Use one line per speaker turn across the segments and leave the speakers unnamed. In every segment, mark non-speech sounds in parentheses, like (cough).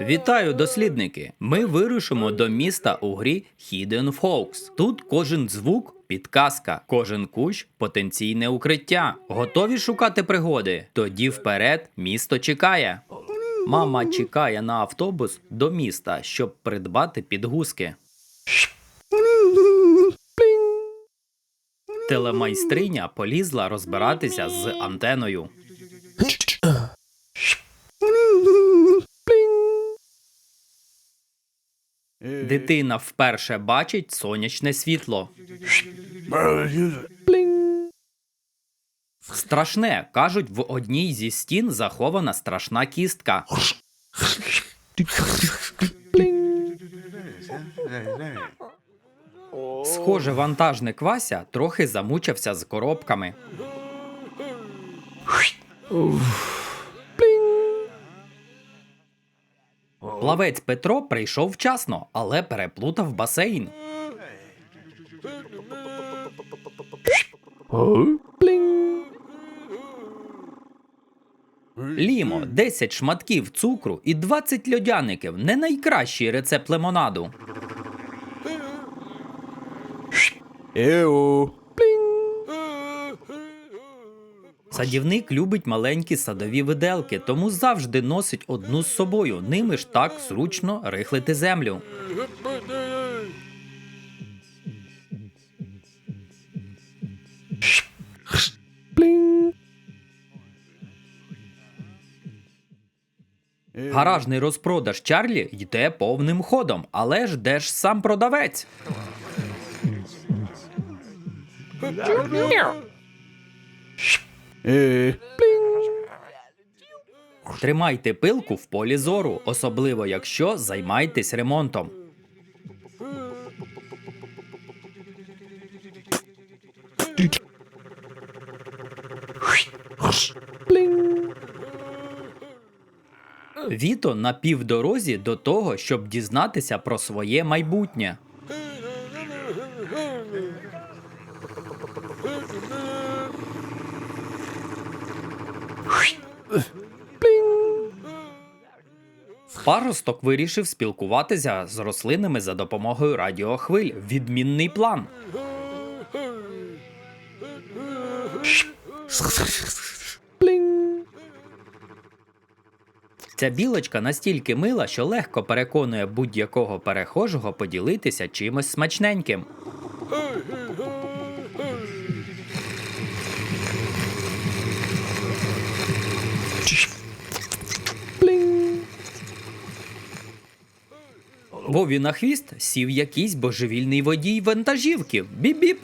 Вітаю, дослідники! Ми вирушимо до міста у грі Hidden Folks. Тут кожен звук підказка, кожен кущ потенційне укриття. Готові шукати пригоди? Тоді вперед місто чекає. Мама чекає на автобус до міста, щоб придбати підгузки. Телемайстриня полізла розбиратися з антеною. Дитина вперше бачить сонячне світло. Страшне, кажуть, в одній зі стін захована страшна кістка. Схоже, вантажник Вася трохи замучився з коробками. Плавець Петро прийшов вчасно, але переплутав басейн. Лімо, 10 шматків цукру і 20 льодяників не найкращий рецепт лимонаду.
Еу.
Садівник любить маленькі садові виделки, тому завжди носить одну з собою. Ними ж так зручно рихлити землю. Гаражний розпродаж Чарлі йде повним ходом, але ж де ж сам продавець?
Е.
Тримайте пилку в полі зору, особливо якщо займаєтесь ремонтом. Віто на півдорозі до того, щоб дізнатися про своє майбутнє. Паросток вирішив спілкуватися з рослинами за допомогою радіохвиль. Відмінний план. Ця білочка настільки мила, що легко переконує будь-якого перехожого поділитися чимось смачненьким. Вові на хвіст сів якийсь божевільний водій вантажівки. Біп-біп.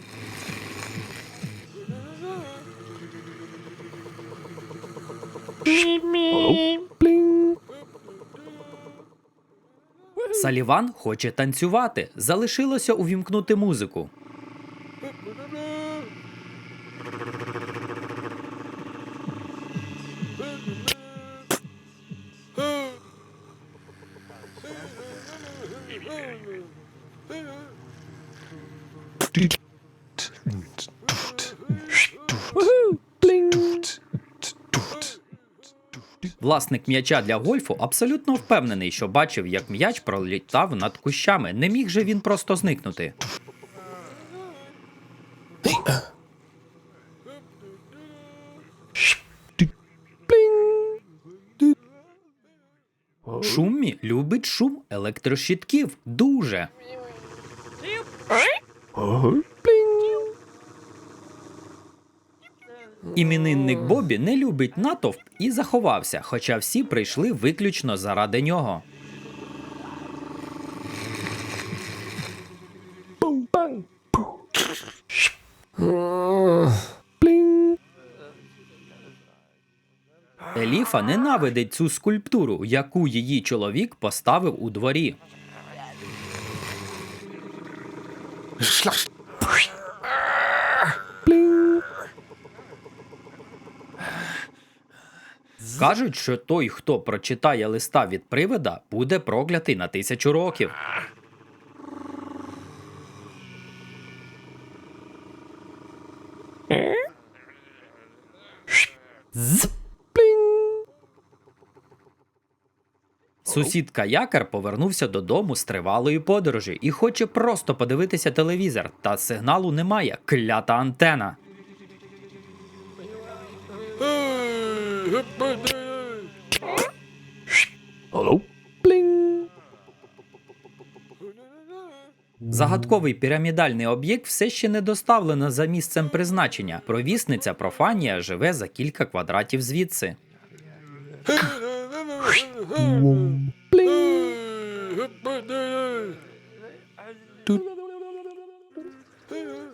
Саліван хоче танцювати. Залишилося увімкнути музику. Власник м'яча для гольфу абсолютно впевнений, що бачив, як м'яч пролітав над кущами. Не міг же він просто зникнути. Шуммі любить шум електрощитків дуже. Іменинник Бобі не любить натовп і заховався, хоча всі прийшли виключно заради нього. Еліфа ненавидить цю скульптуру, яку її чоловік поставив у дворі. Кажуть, що той, хто прочитає листа від привида, буде проклятий на тисячу років. Сусід Каякар повернувся додому з тривалої подорожі і хоче просто подивитися телевізор, та сигналу немає. Клята антена.
Hello? Bling.
Загадковий пірамідальний об'єкт все ще не доставлено за місцем призначення. Провісниця Профанія живе за кілька квадратів звідси.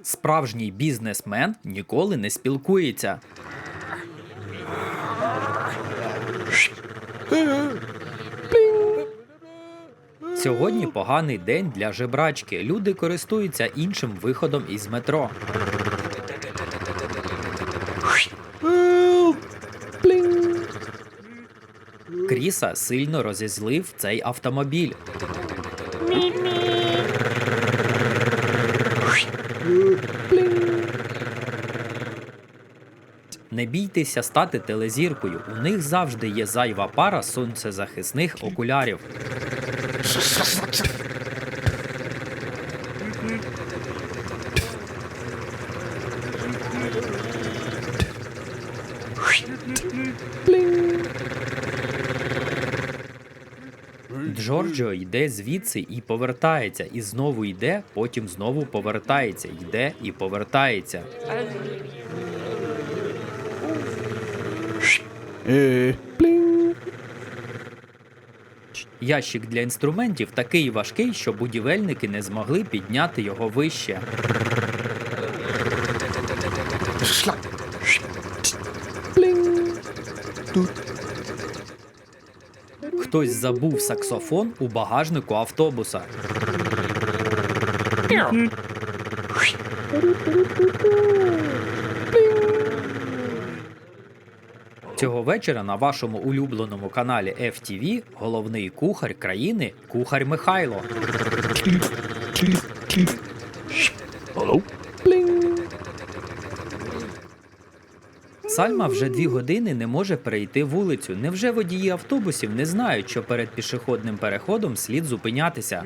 Справжній бізнесмен ніколи не спілкується. Сьогодні поганий день для жебрачки. Люди користуються іншим виходом із метро. Кріса сильно розізлив цей автомобіль. Не бійтеся стати телезіркою. У них завжди є зайва пара сонцезахисних окулярів. Джорджо йде звідси і повертається, і знову йде, потім знову повертається, йде і повертається.
Eh.
Ящик для інструментів такий важкий, що будівельники не змогли підняти його вище. Хтось забув саксофон у багажнику автобуса. Цього вечора на вашому улюбленому каналі FTV головний кухар країни кухар Михайло. Сальма вже дві години не може перейти вулицю. Невже водії автобусів не знають, що перед пішохідним переходом слід зупинятися?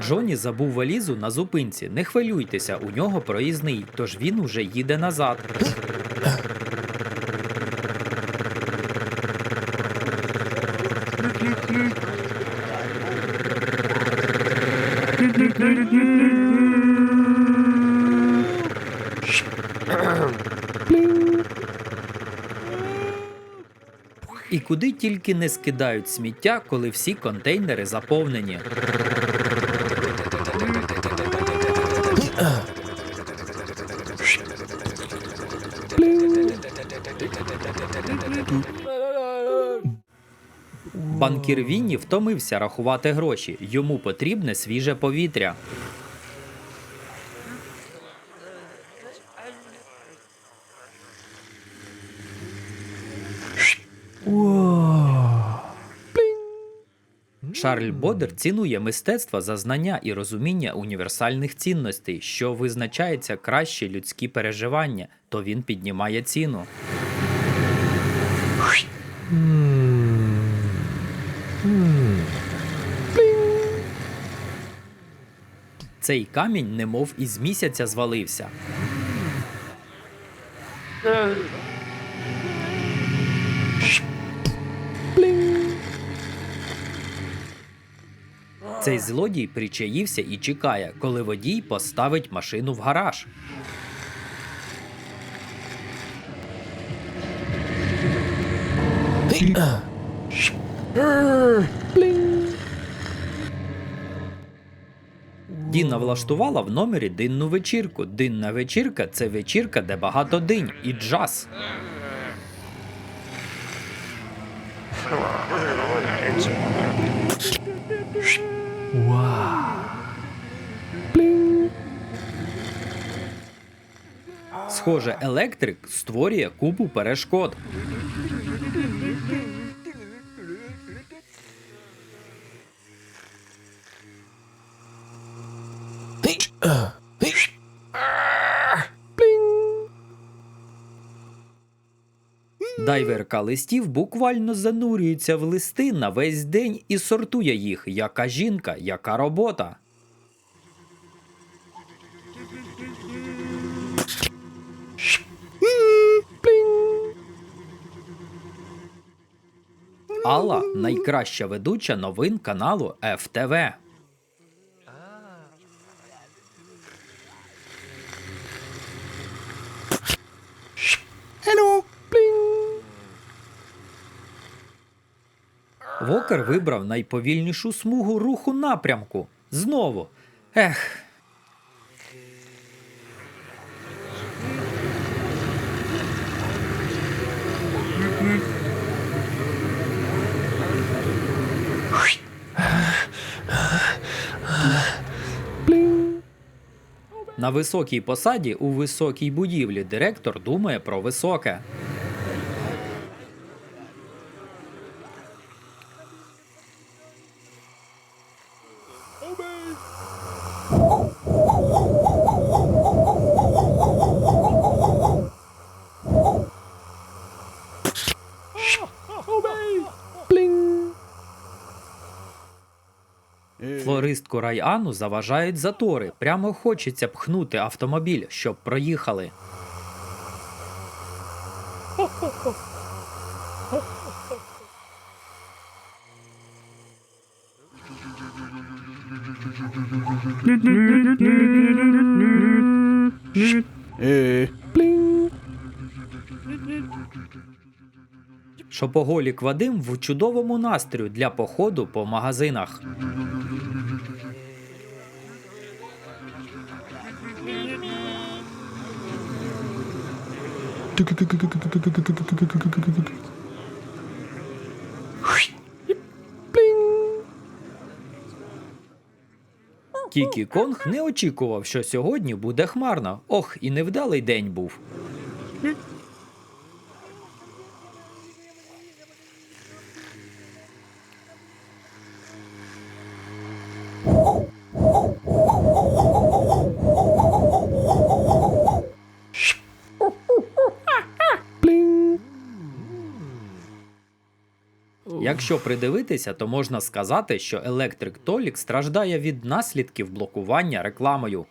Джоні забув валізу на зупинці. Не хвилюйтеся, у нього проїзний, тож він уже їде назад. (laughs) І куди тільки не скидають сміття, коли всі контейнери заповнені. Банкір Вінні втомився рахувати гроші. Йому потрібне свіже повітря. Шарль Бодер цінує мистецтво за знання і розуміння універсальних цінностей, що визначається кращі людські переживання, то він піднімає ціну. Цей камінь немов із місяця звалився. Цей злодій причаївся і чекає, коли водій поставить машину в гараж. Діна влаштувала в номері динну вечірку. Динна вечірка це вечірка, де багато динь і джаз. Схоже, електрик створює купу перешкод. Дайверка листів буквально занурюється в листи на весь день і сортує їх, яка жінка, яка робота. Алла найкраща ведуча новин каналу ФТВ.
Hello. Блінг.
Вокер вибрав найповільнішу смугу руху напрямку. Знову. Ех. На високій посаді у високій будівлі директор думає про високе. Флористку Райану заважають затори. Прямо хочеться пхнути автомобіль, щоб проїхали. Шопоголік Вадим в чудовому настрою для походу по магазинах. Кікі Конг не очікував, що сьогодні буде хмарно. Ох, і невдалий день був. Якщо придивитися, то можна сказати, що електрик Толік страждає від наслідків блокування рекламою.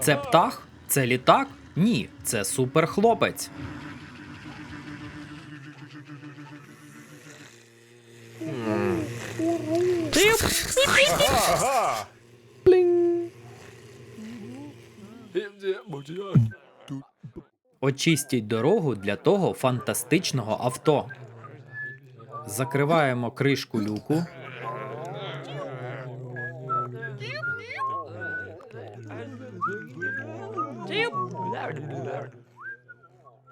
Це птах? Це літак? Ні, це суперхлопець.
Блінг.
Очистіть дорогу для того фантастичного авто. Закриваємо кришку люку.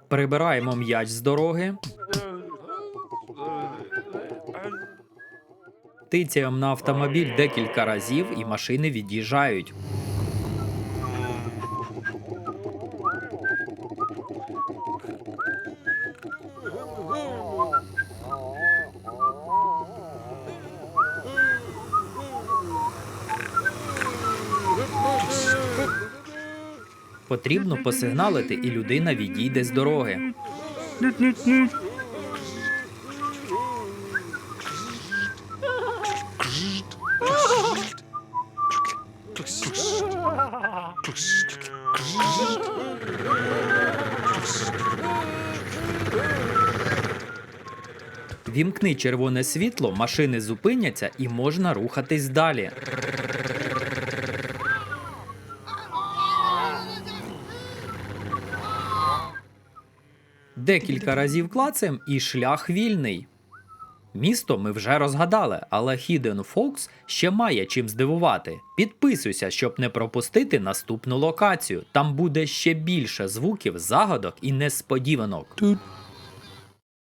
Прибираємо м'яч з дороги. Тицяємо на автомобіль декілька разів і машини від'їжджають. Потрібно посигналити, і людина відійде з дороги. Вімкни червоне світло, машини зупиняться і можна рухатись далі. Декілька разів клацаєм і шлях вільний. Місто ми вже розгадали, але Hidden Fox ще має чим здивувати. Підписуйся, щоб не пропустити наступну локацію. Там буде ще більше звуків, загадок і несподіванок.